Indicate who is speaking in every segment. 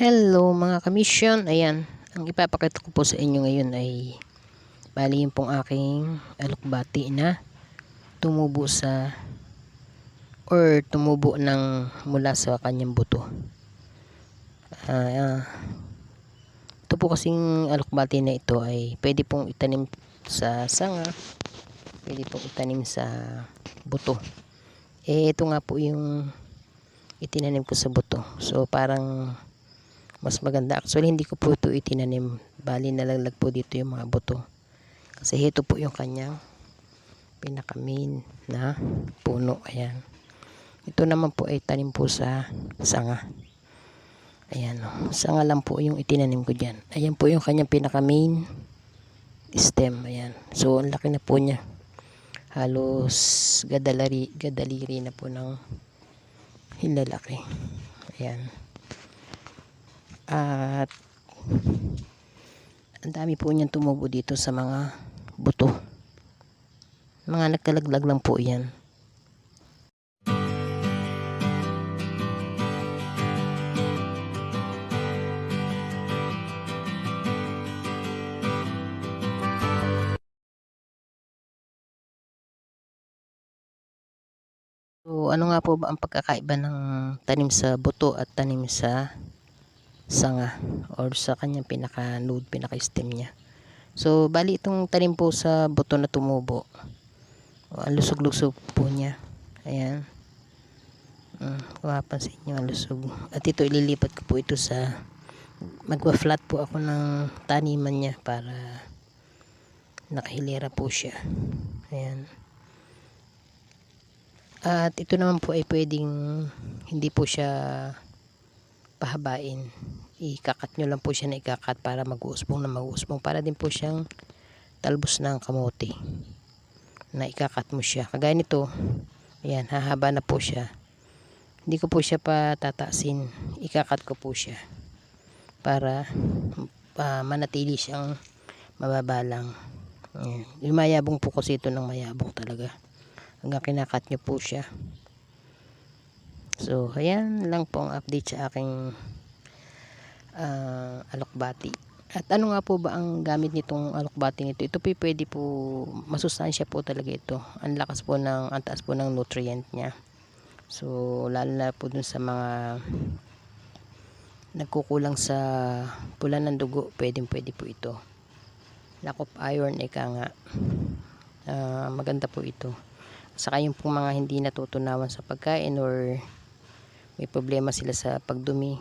Speaker 1: Hello mga kamisyon, ayan, ang ipapakita ko po sa inyo ngayon ay bali yung pong aking alukbati na tumubo sa or tumubo ng mula sa kanyang buto. Ah, ah, ito po kasing alukbati na ito ay pwede pong itanim sa sanga, pwede pong itanim sa buto. Eh, ito nga po yung itinanim ko sa buto. So, parang mas maganda. Actually, hindi ko po ito itinanim. Bali, nalaglag po dito yung mga buto. Kasi ito po yung kanyang pinaka main na puno. Ayan. Ito naman po ay tanim po sa sanga. Ayan. Oh. Sanga lang po yung itinanim ko dyan. Ayan po yung kanyang pinaka main stem. Ayan. So, ang laki na po niya. Halos gadalari, gadaliri na po ng hilalaki. Ayan. At ang dami po niyan tumubo dito sa mga buto. Mga nagkalaglag lang po yan. So, ano nga po ba ang pagkakaiba ng tanim sa buto at tanim sa sanga or sa kanyang pinaka node, pinaka stem niya. So, bali itong tanim po sa buto na tumubo. Ang lusog-lusog po niya. Ayan. Hmm, kung mapapansin nyo, ang lusog. At ito, ililipat ko po ito sa magwa-flat po ako ng taniman niya para nakahilera po siya. Ayan. At ito naman po ay pwedeng hindi po siya pahabain. Ikakat nyo lang po siya na ikakat para mag-uusbong na mag-uusbong. Para din po siyang talbos ng kamote. Na ikakat mo siya. Kagaya nito, ayan, hahaba na po siya. Hindi ko po siya patataasin. Ikakat ko po siya. Para uh, manatili siyang mababa lang. Yung mayabong po kasi ito ng mayabong talaga. Hanggang kinakat nyo po siya. So, ayan lang po ang update sa aking uh, alokbati. At ano nga po ba ang gamit nitong alokbati nito? Ito po pwede po, masustansya po talaga ito. Ang lakas po ng, ang taas po ng nutrient niya. So, lalo na po dun sa mga nagkukulang sa pula ng dugo, pwede pwede po ito. Lack of iron, ika nga. Uh, maganda po ito. Saka yung pong mga hindi natutunawan sa pagkain or may problema sila sa pagdumi.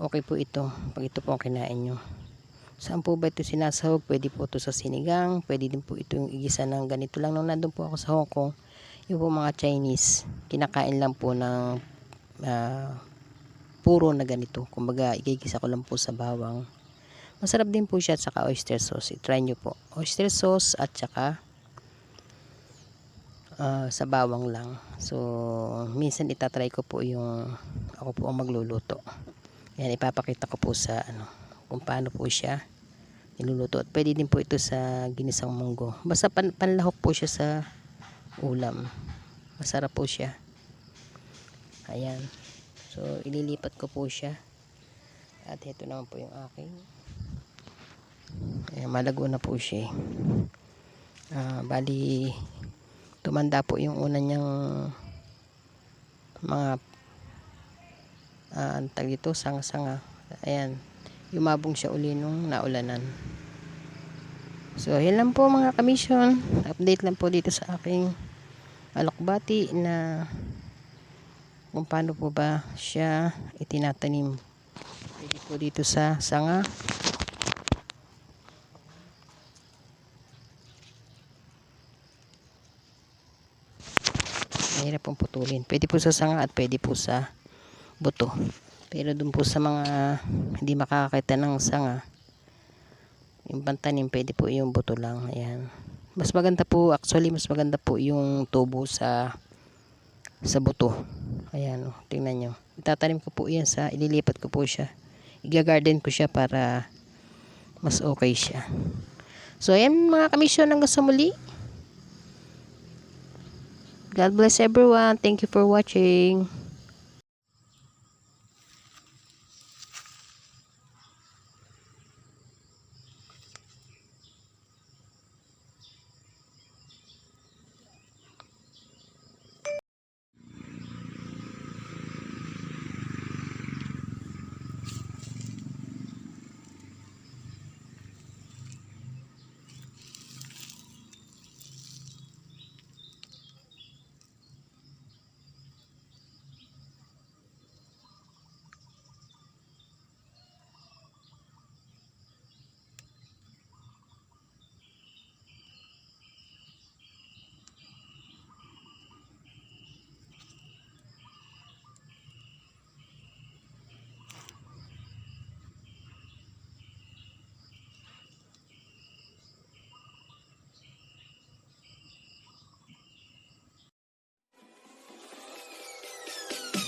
Speaker 1: Okay po ito pag ito po ang kinain nyo. Saan po ba ito sinasahog? Pwede po ito sa sinigang. Pwede din po ito yung igisa ng ganito lang. Nung nandun po ako sa Hong Kong, yung po mga Chinese, kinakain lang po ng uh, puro na ganito. Kumbaga, igigisa ko lang po sa bawang. Masarap din po siya at saka oyster sauce. I-try nyo po. Oyster sauce at saka uh, sa bawang lang. So, minsan itatry ko po yung ako po ang magluluto. Yan, ipapakita ko po sa ano, kung paano po siya niluluto. At pwede din po ito sa ginisang munggo. Basta pan panlahok po siya sa ulam. Masarap po siya. Ayan. So, ililipat ko po siya. At ito naman po yung aking. Ayan, malago na po siya. Uh, bali, tumanda po yung una niyang mga uh, antag ito sanga-sanga. Ayan. Yumabong siya uli nung naulanan. So yun lang po mga kamisyon. Update lang po dito sa aking alokbati na kung paano po ba siya itinatanim. Pwede po dito sa sanga mahirap pong putulin. Pwede po sa sanga at pwede po sa buto. Pero dun po sa mga hindi makakakita ng sanga, yung pantanim, pwede po yung buto lang. Ayan. Mas maganda po, actually, mas maganda po yung tubo sa sa buto. Ayan, oh, tingnan nyo. Itatanim ko po yan sa, ililipat ko po siya. Iga-garden ko siya para mas okay siya. So, ayan mga kamisyon hanggang sa muli. God bless everyone. Thank you for watching.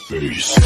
Speaker 2: Peace.